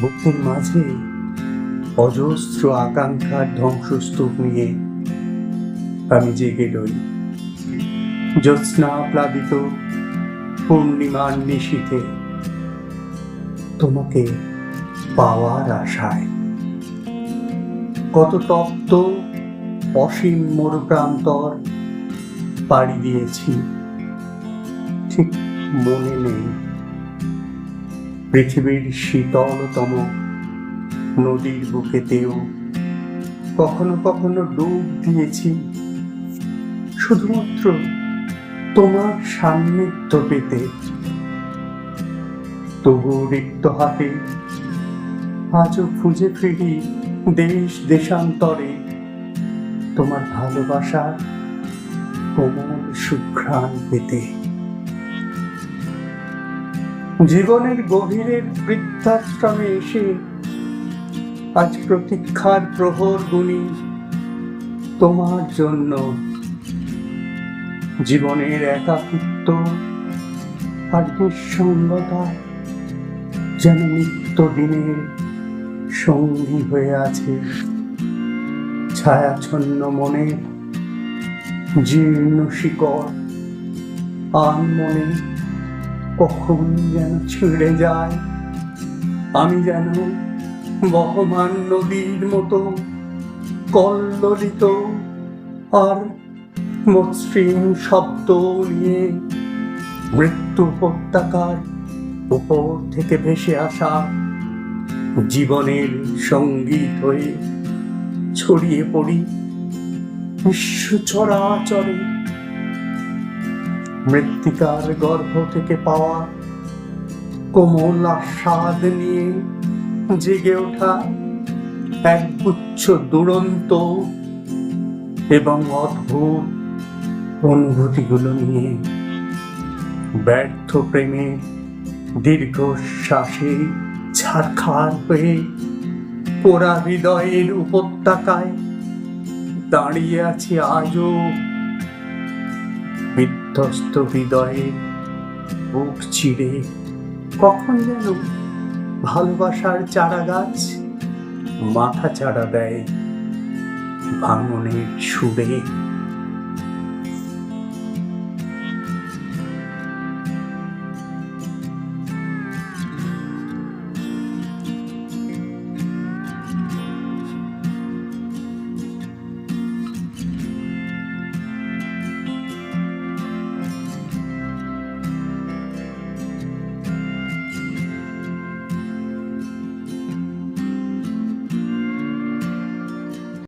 বুকের মাঝে অজস্র আকাঙ্ক্ষার ধ্বংসস্তূপ নিয়ে আমি জেগে রই। জ্যোৎস্না প্লাবিত পূর্ণিমার নিশীথে তোমাকে পাওয়ার আশায়। কত তপ্ত অসীম মরুপ্রান্তর পাড়ি দিয়েছি, ঠিক মনে নেই। পৃথিবীর শীতলতম নদীর বুকেতেও কখনো কখনো ডুব দিয়েছি। শুধুমাত্র তোমার সান্নিধ্য পেতে। তবু রিক্ত হাতে আজও খুঁজে ফিরি দেশ দেশান্তরে। তোমার ভালোবাসার কোমল সুঘ্রাণ পেতে। জীবনের গভীরের বৃদ্ধাশ্রমে এসে আজ প্রতীক্ষার প্রহর গুণী তোমার জন্য জীবনের একাকিত্ব আর নিঃসঙ্গতা যেন নিত্য দিনের সঙ্গী হয়ে আছে। ছায়াছন্ন মনে জীর্ণ শিকড় আর মনে কখন যেন ছিঁড়ে যায়। আমি যেন বহমান নদীর মতো কল্লোলিত আর মসৃণ শব্দ নিয়ে মৃত্যু উপত্যকার উপর থেকে ভেসে আসা জীবনের সংগীত হয়ে ছড়িয়ে পড়ি। বিশ্ব চরাচরে মৃত্তিকার গর্ভ থেকে পাওয়া কোমল আস্বাদ নিয়ে জেগে ওঠা এক গুচ্ছ দুরন্ত এবং অদ্ভুত অনুভূতিগুলো নিয়ে ব্যর্থ প্রেমে দীর্ঘশ্বাসে ছারখার হয়ে পোড়া হৃদয়ের উপত্যকায় দাঁড়িয়ে আছে আজও বিধ্বস্ত হৃদয়ে বুক চিড়ে কখন যেন ভালোবাসার চারা গাছ মাথা চারা দেয় ভাঙনের সুরে।